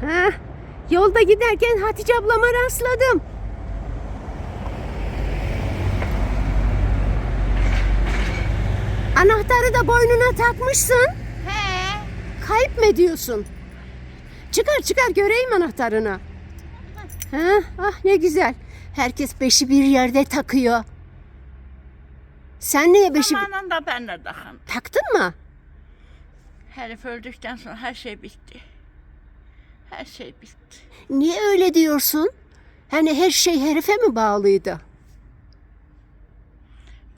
Heh, yolda giderken Hatice ablama rastladım. Anahtarı da boynuna takmışsın. He. Kayıp mı diyorsun? Çıkar çıkar göreyim anahtarını. Ha, ah ne güzel. Herkes beşi bir yerde takıyor. Sen niye beşi Zamanında ben de takım. taktın mı? Herif öldükten sonra her şey bitti. Her şey bitti. Niye öyle diyorsun? Hani her şey herife mi bağlıydı?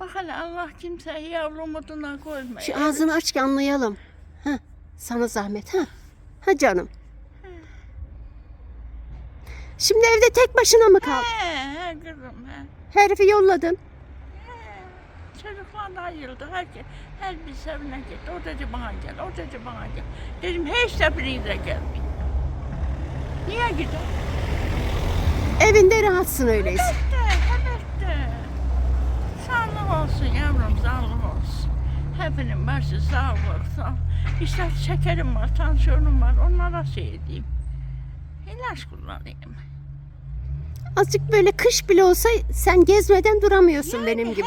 Bak hele Allah kimseyi yavru umuduna koymuyor. Şu ağzını aç ki anlayalım. Ha, sana zahmet ha. Ha canım. Şimdi evde tek başına mı kaldın? He, he kızım he. Herifi yolladın. he. Çocuklar da ayıldı. Herkes, her bir evine gitti. O dedi bana gel, o dedi bana gel. Dedim hiç de biriyle gelmeyin. Niye gidiyor? Evinde rahatsın öyleyse. Evet de, evet de. Sağlık olsun yavrum, sağlık olsun. Hepinin başı sağ İşte şekerim var, tansiyonum var, onlara şey edeyim. İlaç kullanayım. Azıcık böyle kış bile olsa sen gezmeden duramıyorsun benim gibi.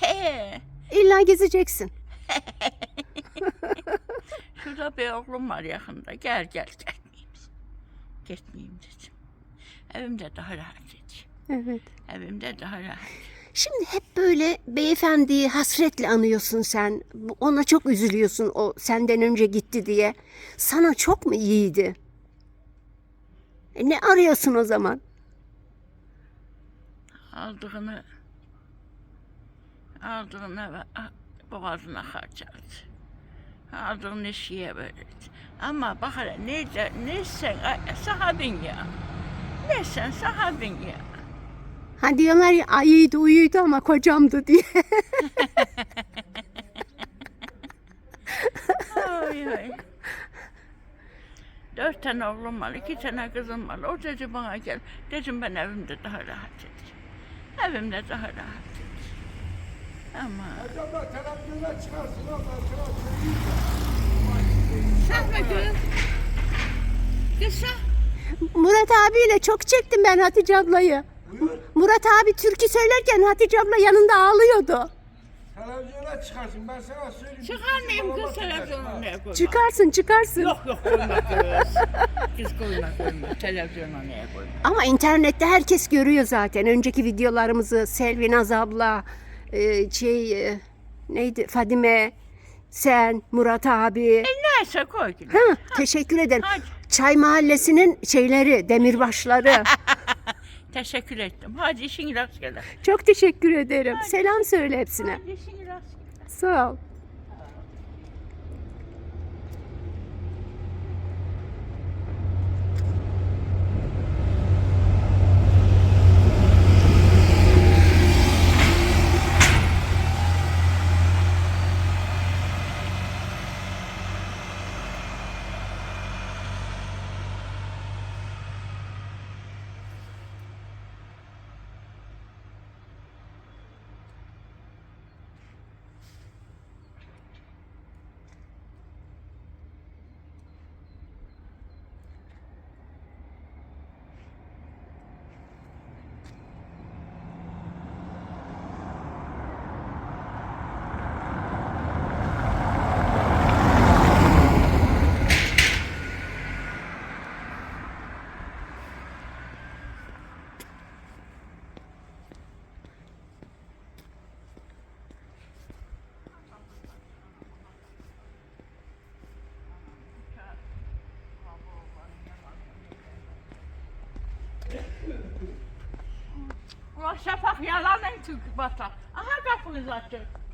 He he. İlla gezeceksin. Şurada bir oğlum var yakında. Gel gel gitmeyeyim. Gitmeyeyim dedim. Evimde daha rahat edeyim. Evet. Evimde daha rahat. Şimdi hep böyle beyefendiyi hasretle anıyorsun sen. Ona çok üzülüyorsun o senden önce gitti diye. Sana çok mu iyiydi? E ne arıyorsun o zaman? aldığını aldığını boğazına harcardı. Aldığını şeye verirdi. Ama bak hele ne, ne sen ay- sahabin ya. Ne sen sahabin ya. Ha diyorlar ya "Ay, iyiydi uyuydu ama kocamdı diye. Ay ay. Dört tane oğlum var, iki tane kızım var. O dedi bana gel. Dedim ben evimde daha rahat edeyim. Evimde daha rahat edeyim. Ama Acaba televizyona çıkarsın sen mi kız? Murat abiyle çok çektim ben Hatice ablayı. Buyur. Murat abi türkü söylerken Hatice abla yanında ağlıyordu. Televizyona çıkarsın ben sana söyleyeyim. Çıkarmayayım kız televizyonu neye koyma. Çıkarsın çıkarsın. Yok yok koyma kız. Kız koyma koyma. Televizyona neye koyma. Ama internette herkes görüyor zaten. Önceki videolarımızı Selvin Naz abla, e, şey e, neydi Fadime, sen, Murat abi. Neyse koy yine. Ha, teşekkür ederim. Hadi. Çay Mahallesi'nin şeyleri, demirbaşları. Teşekkür ettim. Hadi işin rast gele. Çok teşekkür ederim. Selam söyle hepsine. Hadi işin rast gele. Sağ ol. laf yalan en Türk vatan. Aha like this.